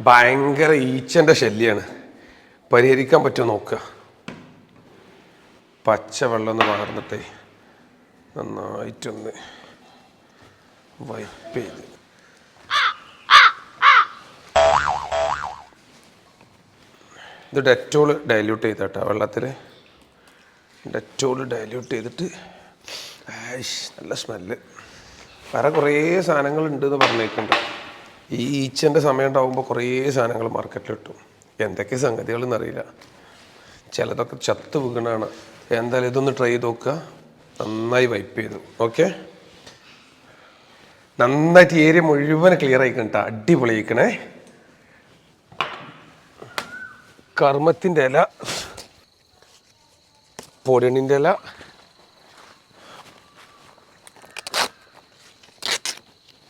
ഭയങ്കര ഈച്ചന്റെ ശല്യമാണ് പരിഹരിക്കാൻ പറ്റുമോ നോക്കുക. പച്ച വെള്ളം ഒന്ന് വാർന്നിട്ടേ നന്നായിട്ടൊന്ന് വൈപ്പ് ചെയ്ത്. ഇത് ഡെറ്റോൾ ഡൈല്യൂട്ട് ചെയ്തേട്ടാ വെള്ളത്തിൽ ഡെറ്റോൾ ഡൈല്യൂട്ട് ചെയ്തിട്ട് നല്ല സ്മെല്ല് വേറെ കുറേ സാധനങ്ങളുണ്ട് എന്ന് പറഞ്ഞേക്കുന്നുണ്ട് ഈ ഈച്ചന്റെ സമയം ഉണ്ടാകുമ്പോൾ കുറേ സാധനങ്ങൾ മാർക്കറ്റിൽ കിട്ടും. എന്തൊക്കെ സംഗതികളെന്ന് അറിയില്ല. ചിലതൊക്കെ ചത്ത് വീണാണ്. എന്തായാലും ഇതൊന്ന് ട്രൈ ചെയ്ത് നോക്കുക. നന്നായി വൈപ്പ് ചെയ്തു. ഓക്കെ നന്നായിട്ട് ഏരിയ മുഴുവൻ ക്ലിയർ ആയിക്കണ്ട അടിപൊളിയായിക്കണേ. കർമ്മത്തിന്റെ ഇല. പൊടിയണിന്റെ ഇല.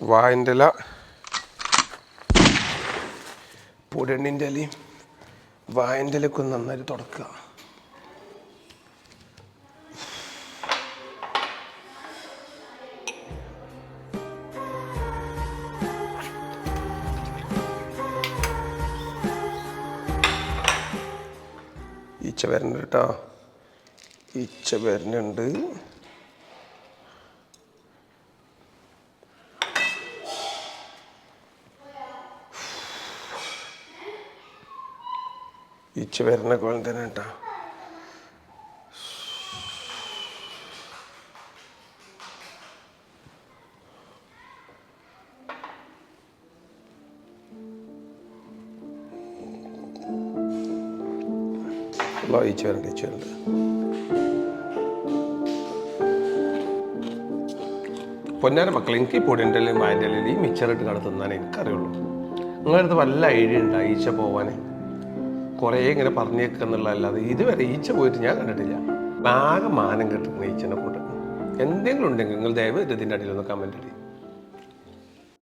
വായന്റെ ഇല. പൊടിയണ്ണിന്റെ ഇലയും വായന്റെ ഇലയൊക്കെ ഒന്ന് നന്നായിട്ട് തുടക്കുക. ഈച്ച വരുന്നുണ്ട് കേട്ടോ ഈച്ച വരുന്നുണ്ട് ഈച്ച വരുന്ന തന്നെ കേട്ടോ ഈച്ച വരണ്ട പൊന്നാര മക്കൾ എനിക്ക് പൊടിന്റെ ഇലയും വായന്റെ അല്ലെങ്കിൽ മിച്ചറിട്ട് കട എനിക്കറിയുള്ളൂ. നിങ്ങളടുത്ത് വല്ല ഐഡിയ ഉണ്ടോ ഈച്ച പോവാൻ കുറേ ഇങ്ങനെ പറഞ്ഞേക്കുക എന്നുള്ളതല്ലാതെ ഇതുവരെ ഈച്ച പോയിട്ട് ഞാൻ കണ്ടിട്ടില്ല. ആകെ മാനം കിട്ടുന്ന ഈച്ചനെ കൊണ്ട് എന്തെങ്കിലും ഉണ്ടെങ്കിൽ നിങ്ങൾ ദയവ് ഇതിന്റെ അടിയിലൊന്ന് കമന്റ് ഇടി.